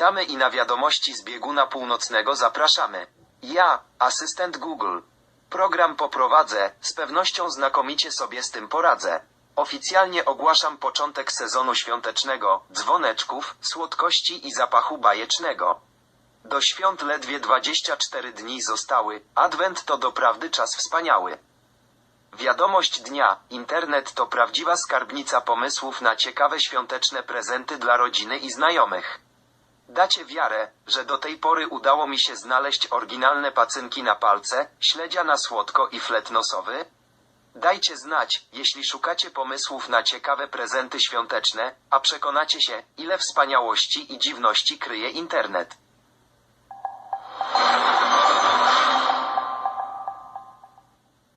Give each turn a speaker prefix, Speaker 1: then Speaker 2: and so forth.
Speaker 1: Witamy i na wiadomości z bieguna północnego zapraszamy. Ja, asystent Google. Program poprowadzę, z pewnością znakomicie sobie z tym poradzę. Oficjalnie ogłaszam początek sezonu świątecznego, dzwoneczków, słodkości i zapachu bajecznego. Do świąt ledwie 24 dni zostały, adwent to doprawdy czas wspaniały. Wiadomość dnia, internet to prawdziwa skarbnica pomysłów na ciekawe świąteczne prezenty dla rodziny i znajomych. Dacie wiarę, że do tej pory udało mi się znaleźć oryginalne pacynki na palce, śledzia na słodko i flet nosowy? Dajcie znać, jeśli szukacie pomysłów na ciekawe prezenty świąteczne, a przekonacie się, ile wspaniałości i dziwności kryje internet.